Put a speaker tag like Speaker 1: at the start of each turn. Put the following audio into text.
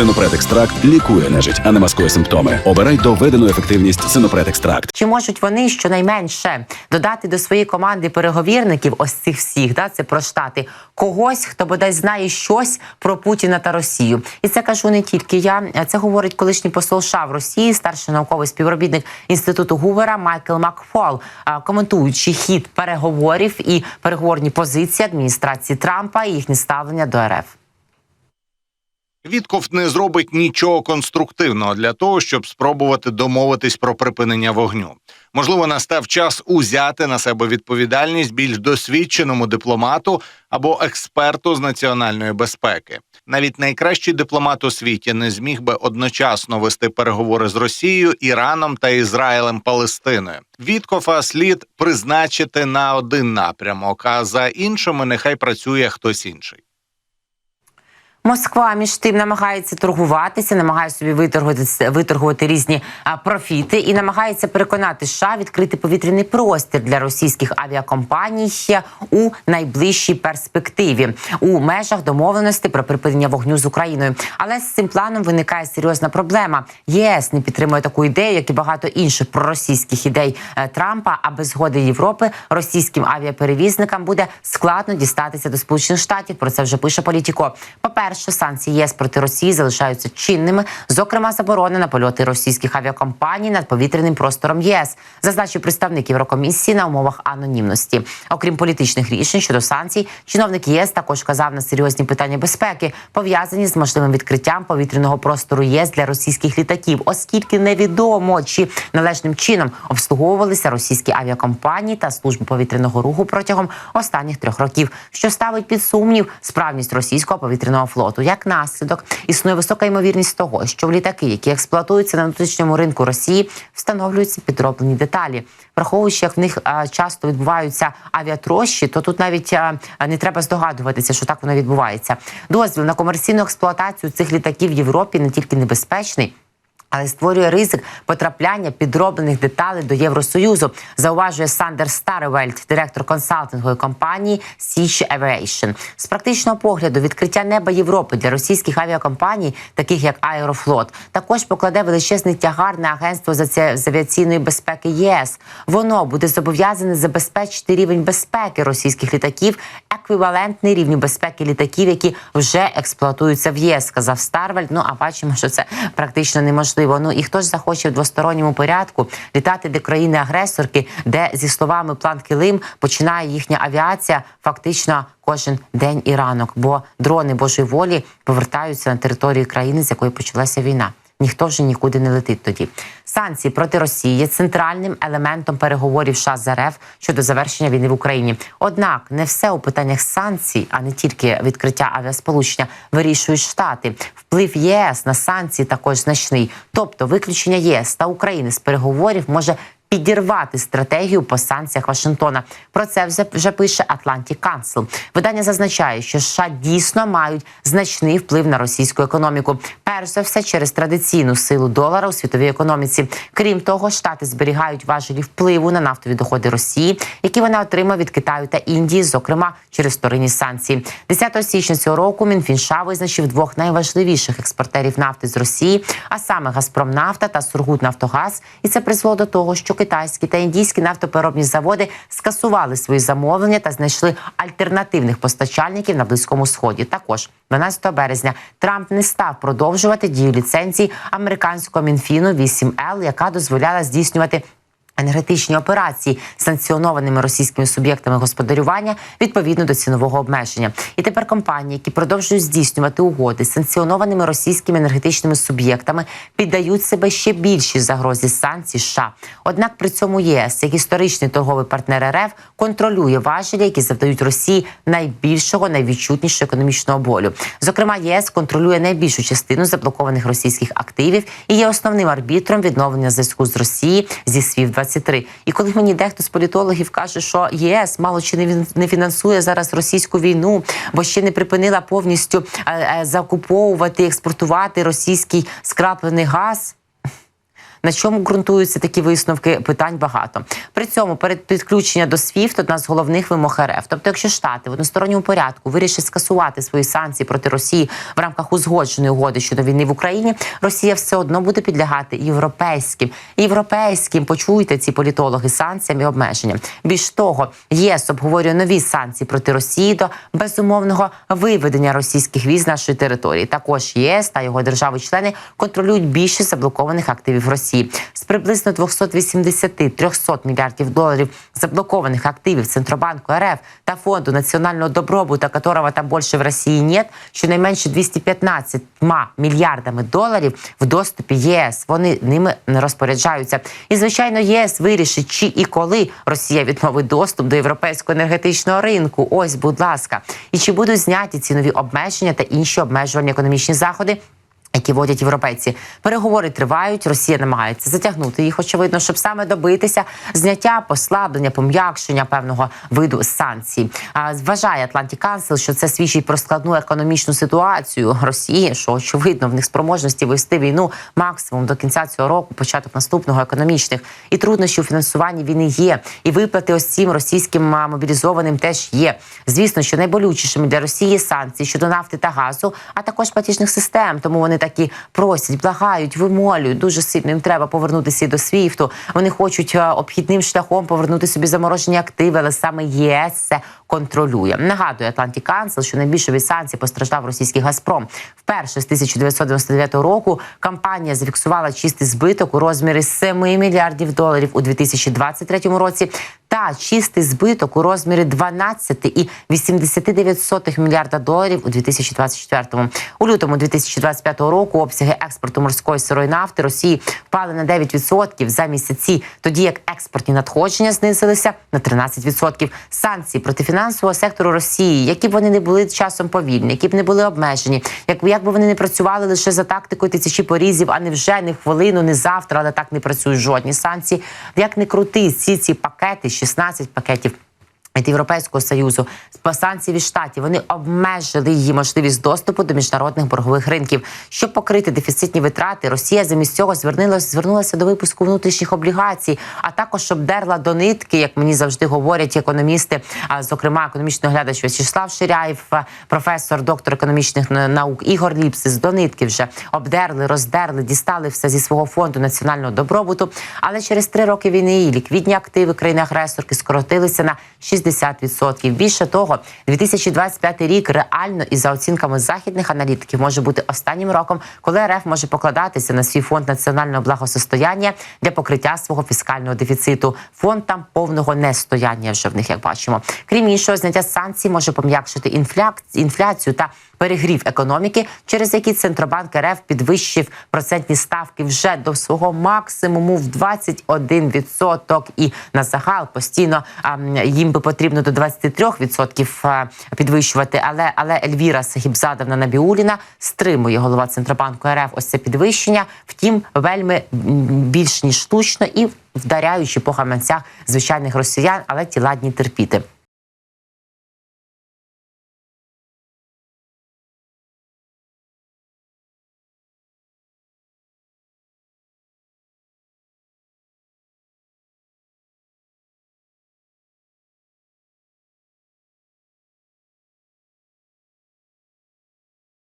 Speaker 1: Синопред екстракт лікує нежить, а не маскує симптоми. Обирай доведену ефективність Синопред екстракт.
Speaker 2: Чи можуть вони щонайменше додати до своєї команди переговірників, ось цих всіх, да, це про штати, когось, хто бодай знає щось про Путіна та Росію? І це кажу не тільки я. Це говорить колишній посол США в Росії, старший науковий співробітник інституту Гувера Майкл Макфол, коментуючи хід переговорів і переговорні позиції адміністрації Трампа і їхнє ставлення до РФ.
Speaker 3: Вітков не зробить нічого конструктивного для того, щоб спробувати домовитись про припинення вогню. Можливо, настав час узяти на себе відповідальність більш досвідченому дипломату або експерту з національної безпеки. Навіть найкращий дипломат у світі не зміг би одночасно вести переговори з Росією, Іраном та Ізраїлем Палестиною. Віткофа слід призначити на один напрямок, а за іншими нехай працює хтось інший.
Speaker 2: Москва між тим намагається торгуватися, намагається собі виторгувати, виторгувати різні а, профіти і намагається переконати США відкрити повітряний простір для російських авіакомпаній ще у найближчій перспективі у межах домовленості про припинення вогню з Україною. Але з цим планом виникає серйозна проблема. ЄС не підтримує таку ідею, як і багато інших проросійських ідей е, Трампа. А без згоди Європи російським авіаперевізникам буде складно дістатися до Сполучених Штатів. Про це вже пише політіко. По-перше, санкції ЄС проти Росії залишаються чинними, зокрема, заборона на польоти російських авіакомпаній над повітряним простором ЄС, зазначив представник Єврокомісії на умовах анонімності. Окрім політичних рішень щодо санкцій, чиновник ЄС також казав на серйозні питання безпеки, пов'язані з можливим відкриттям повітряного простору ЄС для російських літаків, оскільки невідомо чи належним чином обслуговувалися російські авіакомпанії та служби повітряного руху протягом останніх трьох років, що ставить під сумнів справність російського повітряного флоту. Як наслідок існує висока ймовірність того, що в літаки, які експлуатуються на внутрішньому ринку Росії, встановлюються підроблені деталі, враховуючи, як в них часто відбуваються авіатрощі, то тут навіть не треба здогадуватися, що так воно відбувається. Дозвіл на комерційну експлуатацію цих літаків в Європі не тільки небезпечний. Але створює ризик потрапляння підроблених деталей до Євросоюзу, зауважує Сандер Старевельд, директор консалтингової компанії Siege Aviation. З практичного погляду відкриття неба Європи для російських авіакомпаній, таких як Аерофлот, також покладе величезний тягар на агентство з аці- з авіаційної безпеки ЄС. Воно буде зобов'язане забезпечити рівень безпеки російських літаків, еквівалентний рівню безпеки літаків, які вже експлуатуються в ЄС, сказав Старвельд. Ну а бачимо, що це практично неможливо. Ну і хто ж захоче в двосторонньому порядку літати до країни-агресорки, де зі словами план Килим починає їхня авіація фактично кожен день і ранок, бо дрони Божої волі повертаються на територію країни, з якої почалася війна. Ніхто вже нікуди не летить тоді. Санкції проти Росії є центральним елементом переговорів США з РФ щодо завершення війни в Україні. Однак не все у питаннях санкцій, а не тільки відкриття авіасполучення, вирішують штати. Вплив єС на санкції також значний. Тобто, виключення ЄС та України з переговорів може підірвати стратегію по санкціях Вашингтона. Про це вже, вже пише Atlantic Council. Видання зазначає, що США дійсно мають значний вплив на російську економіку. Перш за все через традиційну силу долара у світовій економіці. Крім того, штати зберігають важелі впливу на нафтові доходи Росії, які вона отримає від Китаю та Індії, зокрема через вторинні санкції. 10 січня цього року Мінфін США визначив двох найважливіших експортерів нафти з Росії, а саме Газпромнафта та Сургутнафтогаз. І це призвело до того, що китайські та індійські нафтопереробні заводи скасували свої замовлення та знайшли альтернативних постачальників на близькому сході. Також 12 березня Трамп не став продовжувати дію ліцензії американського мінфіну 8L, яка дозволяла здійснювати енергетичні операції санкціонованими російськими суб'єктами господарювання відповідно до цінового обмеження. І тепер компанії, які продовжують здійснювати угоди з санкціонованими російськими енергетичними суб'єктами, піддають себе ще більшій загрозі санкцій. США. однак при цьому ЄС, як історичний торговий партнер РФ, контролює важелі, які завдають Росії найбільшого, найвідчутнішого економічного болю. Зокрема, ЄС контролює найбільшу частину заблокованих російських активів і є основним арбітром відновлення зв'язку з Росії зі свів 20 2023. І коли мені дехто з політологів каже, що ЄС мало чи не не фінансує зараз російську війну, бо ще не припинила повністю е, е, закуповувати експортувати російський скраплений газ. На чому ґрунтуються такі висновки? Питань багато. При цьому перед підключення до SWIFT одна з головних вимог РФ. Тобто, якщо Штати в односторонньому порядку вирішать скасувати свої санкції проти Росії в рамках узгодженої угоди щодо війни в Україні, Росія все одно буде підлягати європейським європейським. Почуйте ці політологи санкціям і обмеженням. Більш того, ЄС обговорює нові санкції проти Росії до безумовного виведення російських віз з нашої території. Також ЄС та його держави-члени контролюють більшість заблокованих активів Росії з приблизно 280-300 мільярдів доларів заблокованих активів Центробанку РФ та фонду національного добробуту, которого там більше в Росії нет, щонайменше 215 мільярдами доларів в доступі ЄС. Вони ними не розпоряджаються. І звичайно, єС вирішить, чи і коли Росія відновить доступ до європейського енергетичного ринку. Ось, будь ласка, і чи будуть зняті ці нові обмеження та інші обмежувальні економічні заходи. Які водять європейці, переговори тривають. Росія намагається затягнути їх, очевидно, щоб саме добитися зняття, послаблення, пом'якшення певного виду санкцій. А вважає Atlantic Council, що це свідчить про складну економічну ситуацію Росії, що очевидно в них спроможності вести війну максимум до кінця цього року, початок наступного економічних і труднощі у фінансуванні війни є. І виплати ось цим російським мобілізованим теж є. Звісно, що найболючішими для Росії санкції щодо нафти та газу, а також платіжних систем. Тому вони такі просять, благають, вимолюють. Дуже сильно їм треба повернутися до СВІФТу. Вони хочуть е, обхідним шляхом повернути собі заморожені активи, але саме ЄС це контролює. Нагадує Atlantic Council, що найбільше від санкцій постраждав російський Газпром. Вперше з 1999 року компанія зафіксувала чистий збиток у розмірі 7 мільярдів доларів у 2023 році. Та чистий збиток у розмірі 12,89 мільярда доларів у 2024. У лютому 2025 року обсяги експорту морської сирої нафти Росії впали на 9% за місяці, тоді як експортні надходження знизилися на 13%. Санкції проти фінансового сектору Росії, які б вони не були часом повільні, які б не були обмежені, як як би вони не працювали лише за тактикою тисячі порізів, а не вже не хвилину, не завтра, але так не працюють жодні санкції. Як не крути всі ці пакети, 16 пакетів. Від Європейського союзу санкції від штатів вони обмежили її можливість доступу до міжнародних боргових ринків. Щоб покрити дефіцитні витрати, Росія замість цього звернулася, звернулася до випуску внутрішніх облігацій, а також обдерла до нитки, як мені завжди говорять економісти, а зокрема економічний оглядач В'ячеслав Ширяєв, професор, доктор економічних наук Ігор Ліпсис, до нитки вже обдерли, роздерли, дістали все зі свого фонду національного добробуту. Але через три роки війни і ліквідні активи країни-агресорки скоротилися на 60%. Більше того, 2025 рік реально і за оцінками західних аналітиків може бути останнім роком, коли РФ може покладатися на свій фонд національного благосостояння для покриття свого фіскального дефіциту. Фонд там повного нестояння вже в них, як бачимо. Крім іншого, зняття санкцій може пом'якшити інфляцію та перегрів економіки, через які центробанк РФ підвищив процентні ставки вже до свого максимуму в 21%. І на загал постійно а, їм би потрібно до 23% підвищувати. Але але Ельвіра Сахібзадовна Набіуліна стримує голова центробанку РФ. Ось це підвищення. Втім, вельми більш ніж штучно і вдаряючи по гаманцях звичайних росіян, але ті ладні терпіти.